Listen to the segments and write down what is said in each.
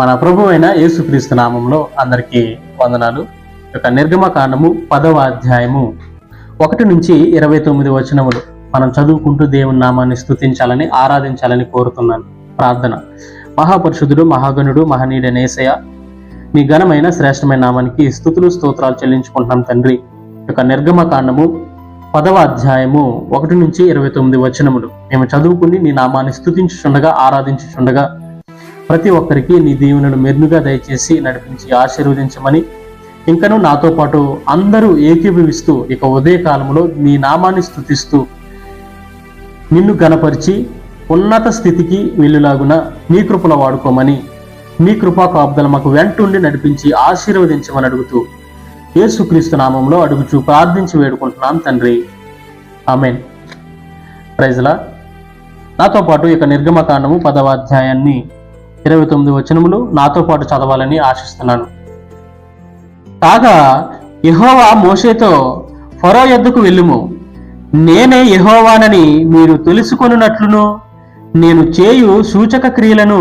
మన ప్రభు అయిన యేసుక్రీస్తు నామంలో అందరికీ వందనాలు. యొక్క నిర్గమ కాండము పదవ అధ్యాయము ఒకటి నుంచి ఇరవై తొమ్మిది వచనములు. మనం చదువుకుంటూ దేవుని నామాన్ని స్తుతించాలని ఆరాధించాలని కోరుతున్నాను. ప్రార్థన. మహాపరిశుద్ధుడు మహాగణుడు మహనీయుడైన యేసయ్య మీ ఘనమైన శ్రేష్టమైన నామానికి స్థుతులు స్తోత్రాలు చెల్లించుకుంటున్నాం తండ్రి. యొక్క నిర్గమ కాండము పదవ అధ్యాయము ఒకటి నుంచి ఇరవై తొమ్మిది వచనములు. మేము చదువుకుని నీ నామాన్ని స్థుతించుచుండగా ఆరాధించుచుండగా ప్రతి ఒక్కరికి నీ దీవెనను మెరునుగా దయచేసి నడిపించి ఆశీర్వదించమని ఇంకను నాతో పాటు అందరూ ఏకీభవిస్తూ ఇక ఉదయకాలంలో నీ నామాన్ని స్తుతిస్తూ నిన్ను గనపరిచి ఉన్నత స్థితికి వెళ్ళులాగున నీ కృపలో వాడుకోమని నీ కృపా కాపుదల మాకు వెంటుండి నడిపించి ఆశీర్వదించమని అడుగుతూ యేసుక్రీస్తు నామంలో అడుగుచూ ప్రార్థించి వేడుకుంటున్నాం తండ్రి. ఆమెన్. ప్రైజ్లా నాతో పాటు ఇక నిర్గమకాండము పదవ అధ్యాయాన్ని ఇరవై తొమ్మిది వచనములు నాతో పాటు చదవాలని ఆశిస్తున్నాను. కాగా యహోవా మోషేతో ఫరో ఎద్దుకు వెళ్ళుము. నేనే యహోవానని మీరు తెలుసుకొనున్నట్లును నేను చేయు సూచక క్రియలను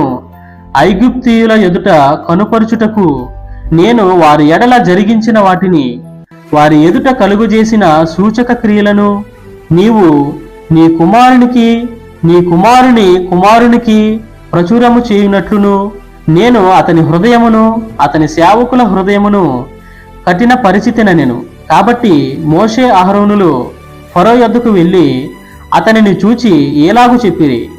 ఐగుప్తీయుల ఎదుట కనుపరుచుటకు నేను వారి ఎడల జరిగించిన వాటిని వారి ఎదుట కలుగజేసిన సూచక క్రియలను నీవు నీ కుమారునికి నీ కుమారుని కుమారునికి ప్రచురము చేయునట్లును. నేను అతని హృదయమును అతని సేవకుల హృదయమును కఠిన పరిచితిన నేను. కాబట్టి మోషే అహరోనులు ఫరో యొద్దకు వెళ్ళి అతనిని చూచి ఏలాగు చెప్పిరి.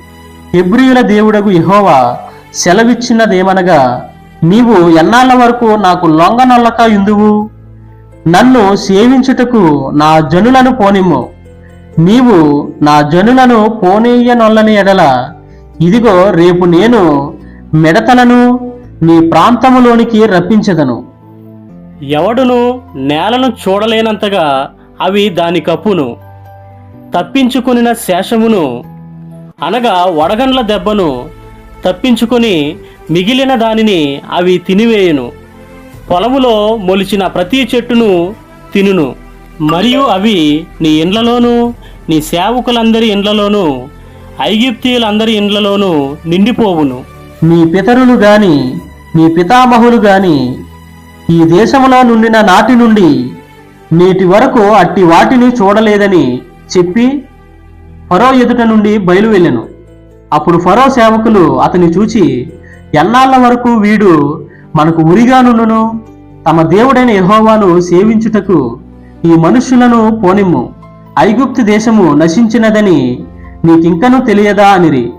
హెబ్రియుల దేవుడగు ఇహోవా సెలవిచ్చినదేమనగా నీవు ఎన్నాళ్ళ వరకు నాకు లొంగనొల్లక ఇందువు నన్ను సేవించుటకు నా జనులను పోనిమ్ము. నీవు నా జనులను పోనీయనొల్లని ఎడల ఇదిగో రేపు నేను మిడతలను నీ ప్రాంతములోనికి రప్పించదను. ఎవడును నేలను చూడలేనంతగా అవి దాని కప్పును తప్పించుకునిన శేషమును అనగా వడగండ్ల దెబ్బను తప్పించుకొని మిగిలిన దానిని అవి తినివేయును. పొలములో మొలిచిన ప్రతి చెట్టును తినును. మరియు అవి నీ ఇండ్లలోనూ నీ సేవకులందరి ఇండ్లలోనూ ఐగిప్తీయులందరి ఇండ్లలోనూ నిండిపోవును. మీ పితరులు గాని మీ పితామహులు గాని ఈ దేశంలో నుండిన నాటి నుండి నేటి వరకు అట్టి వాటిని చూడలేదని చెప్పి ఫరో ఎదుట నుండి బయలువెళ్ళెను అప్పుడు ఫరో సేవకులు అతని చూచి ఎన్నాళ్ళ వరకు వీడు మనకు ఉరిగా తమ దేవుడైన యహోవాను సేవించుటకు ఈ మనుష్యులను పోనిమ్ము. ఐగుప్తు దేశము నశించినదని నీకింకనూ తెలియదా అనిరి.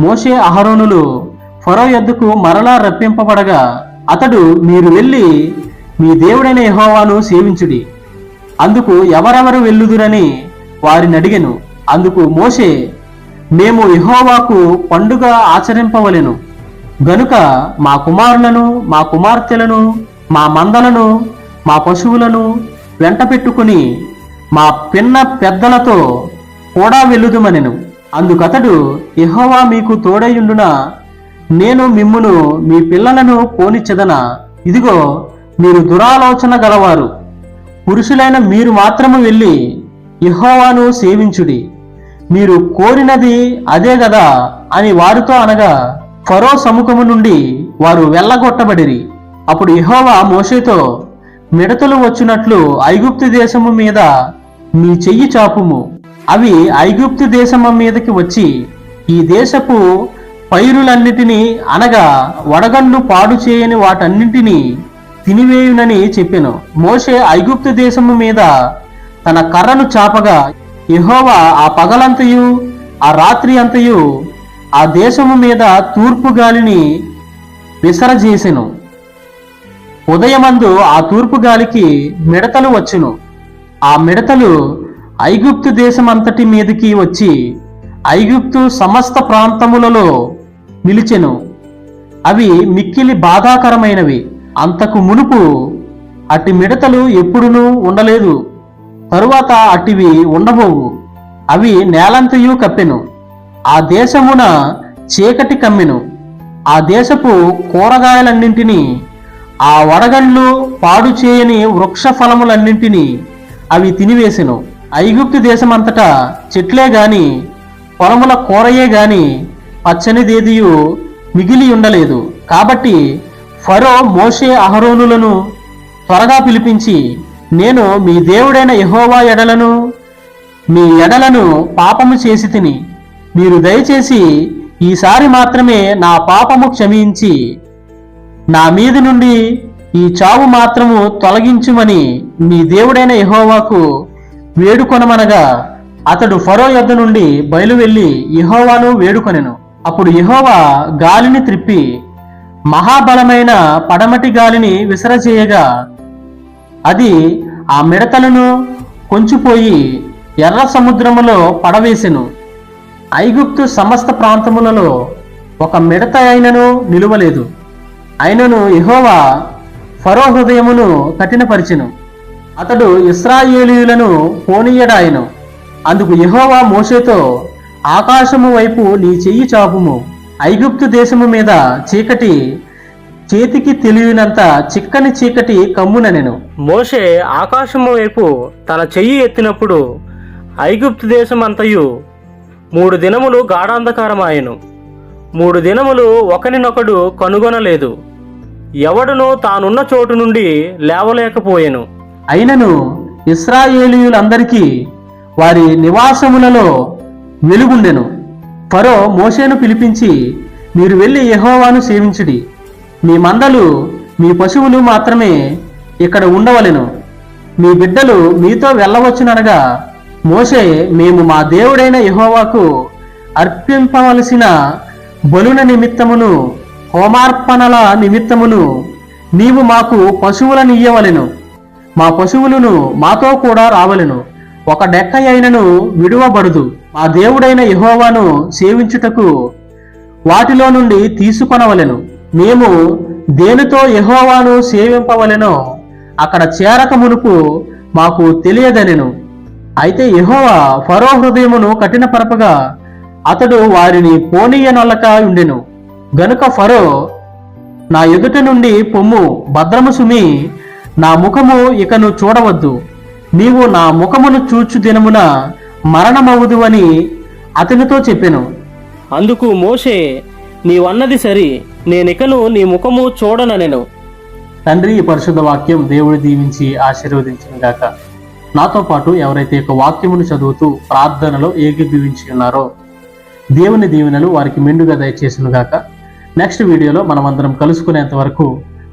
మోషే అహరోనులు ఫరో ఎద్దుకు మరలా రప్పింపబడగా అతడు మీరు వెళ్ళి మీ దేవుడైన యహోవాను సేవించుడి. అందుకు ఎవరెవరు వెళ్ళుదురని వారిని అడిగెను. అందుకు మోషే మేము యహోవాకు పండుగ ఆచరింపవలెను. గనుక మా కుమారులను మా కుమార్తెలను మా మందలను మా పశువులను వెంట పెట్టుకుని మా పిన్న పెద్దలతో కూడా వెళ్ళుదుమనెను. అందుకతడు యహోవా మీకు తోడయుండున నేను మిమ్మును మీ పిల్లలను పోనిచ్చదన. ఇదిగో మీరు దురాలోచన గలవారు. పురుషులైన మీరు మాత్రము వెళ్ళి యహోవాను సేవించుడి. మీరు కోరినది అదే గదా అని వారితో అనగా ఫరో సముఖము నుండి వారు వెళ్ళగొట్టబడిరి. అప్పుడు యహోవా మోషేతో మిడతలు వచ్చినట్లు ఐగుప్తు దేశము మీద మీ చెయ్యి చాపుము. అవి ఐగుప్తు దేశము మీదకి వచ్చి ఈ దేశపు పైరులన్నిటినీ అనగా వడగండ్లు పాడు చేయని వాటన్నింటినీ తినివేయునని చెప్పెను. మోషే ఐగుప్తు దేశము మీద తన కర్రను చాపగా యహోవా ఆ పగలంతయు ఆ రాత్రి అంతయు ఆ దేశము మీద తూర్పు గాలిని విసరజేసెను. ఉదయమందు ఆ తూర్పు గాలికి మిడతలు వచ్చును. ఆ మిడతలు ఐగుప్తు దేశమంతటి మీదకి వచ్చి ఐగుప్తు సమస్త ప్రాంతములలో నిలిచెను. అవి మిక్కిలి బాధాకరమైనవి. అంతకు మునుపు అట్టి మిడతలు ఎప్పుడునూ ఉండలేదు. తరువాత అట్టివి ఉండబోవు. అవి నేలంతయు కప్పెను. ఆ దేశమున చీకటి కమ్మెను. ఆ దేశపు కూరగాయలన్నింటినీ ఆ వడగండ్లు పాడు చేయని వృక్ష ఫలములన్నింటినీ అవి తినివేసెను. ఐగుప్తు దేశమంతటా చెట్లే గాని పొలముల కూరయే గాని పచ్చనిదేదియు మిగిలి ఉండలేదు. కాబట్టి ఫరో మోషే అహరోనులను త్వరగా పిలిపించి నేను మీ దేవుడైన యహోవా ఎడలను మీ ఎడలను పాపము చేసి తిని మీరు దయచేసి ఈసారి మాత్రమే నా పాపము క్షమించి నా మీద నుండి ఈ చావు మాత్రము తొలగించుమని మీ దేవుడైన యహోవాకు వేడుకొనమనగా అతడు ఫరో యొద్ద నుండి బయలువెళ్ళి ఇహోవాను వేడుకొనెను. అప్పుడు ఇహోవా గాలిని త్రిప్పి మహాబలమైన పడమటి గాలిని విసరచేయగా అది ఆ మిడతలను కొంచిపోయి ఎర్ర సముద్రములో పడవేసెను. ఐగుప్తు సమస్త ప్రాంతములలో ఒక మిడత అయినను నిలువలేదు. అయినను ఇహోవా ఫరో హృదయమును కఠినపరిచెను. అతడు ఇస్రాయేలీయులను పోనీయడాయను. అందుకు యహోవా మోషేతో ఆకాశము వైపు నీ చెయ్యి చాపుము. ఐగుప్తు దేశము మీద చీకటి చేతికి తెలియనంత చిక్కని చీకటి కమ్ముననెను. మోషే ఆకాశము వైపు తన చెయ్యి ఎత్తినప్పుడు ఐగుప్తు దేశమంతయు మూడు దినములు గాఢాంధకారమాయను. మూడు దినములు ఒకరినొకడు కనుగొనలేదు. ఎవడునూ తానున్న చోటు నుండి లేవలేకపోయెను. అయినను ఇస్రాయేలీయులందరికీ వారి నివాసములలో వెలుగుండెను. ఫరో మోషేను పిలిపించి మీరు వెళ్ళి యహోవాను సేవించుడి. మీ మందలు మీ పశువులు మాత్రమే ఇక్కడ ఉండవలెను. మీ బిడ్డలు మీతో వెళ్ళవచ్చుననగా మోషే మేము మా దేవుడైన యహోవాకు అర్పింపవలసిన బలుల నిమిత్తమును హోమార్పణల నిమిత్తమును నీవు మాకు పశువులనియ్యవలెను మా పశువులను మాతో కూడా రావలెను. ఒక డెక్క అయినను విడువబడదు. మా దేవుడైన యహోవాను సేవించుటకు వాటిలో నుండి తీసుకొనవలెను. మేము దేనితో యహోవాను సేవింపవలెనో అక్కడ చేరక మునుపు మాకు తెలియదనెను. అయితే యహోవా ఫరో హృదయమును కఠినపరపగా అతడు వారిని పోనీయనొల్లక ఉండెను. గనుక ఫరో నా ఎదుట నుండి పొమ్ము భద్రము సుమి నా ముఖము ఇకను చూడవద్దు. నీవు నా ముఖమును చూచు దినమున మరణమవుదు అని అతనితో చెప్పెను. అందుకు మోషే నీవన్నది సరి నేనికను నీ ముఖము చూడననెను. తండ్రి ఈ పరిశుద్ధ వాక్యం దేవుడు దీవించి ఆశీర్వదించిన గాక. నాతో పాటు ఎవరైతే యొక్క వాక్యమును చదువుతూ ప్రార్థనలో ఏకీభవించి ఉన్నారో దేవుని దీవెనలు వారికి మెండుగా దయచేసును గాక. నెక్స్ట్ వీడియోలో మనమందరం కలుసుకునేంత వరకు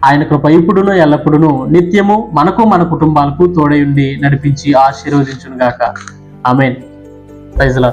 ఆయన కృప ఇప్పుడును ఎల్లప్పుడును నిత్యము మనకు మన కుటుంబాలకు తోడయుండి నడిపించి ఆశీర్వదించును గాక ఆమెన్ ప్రైజ్లా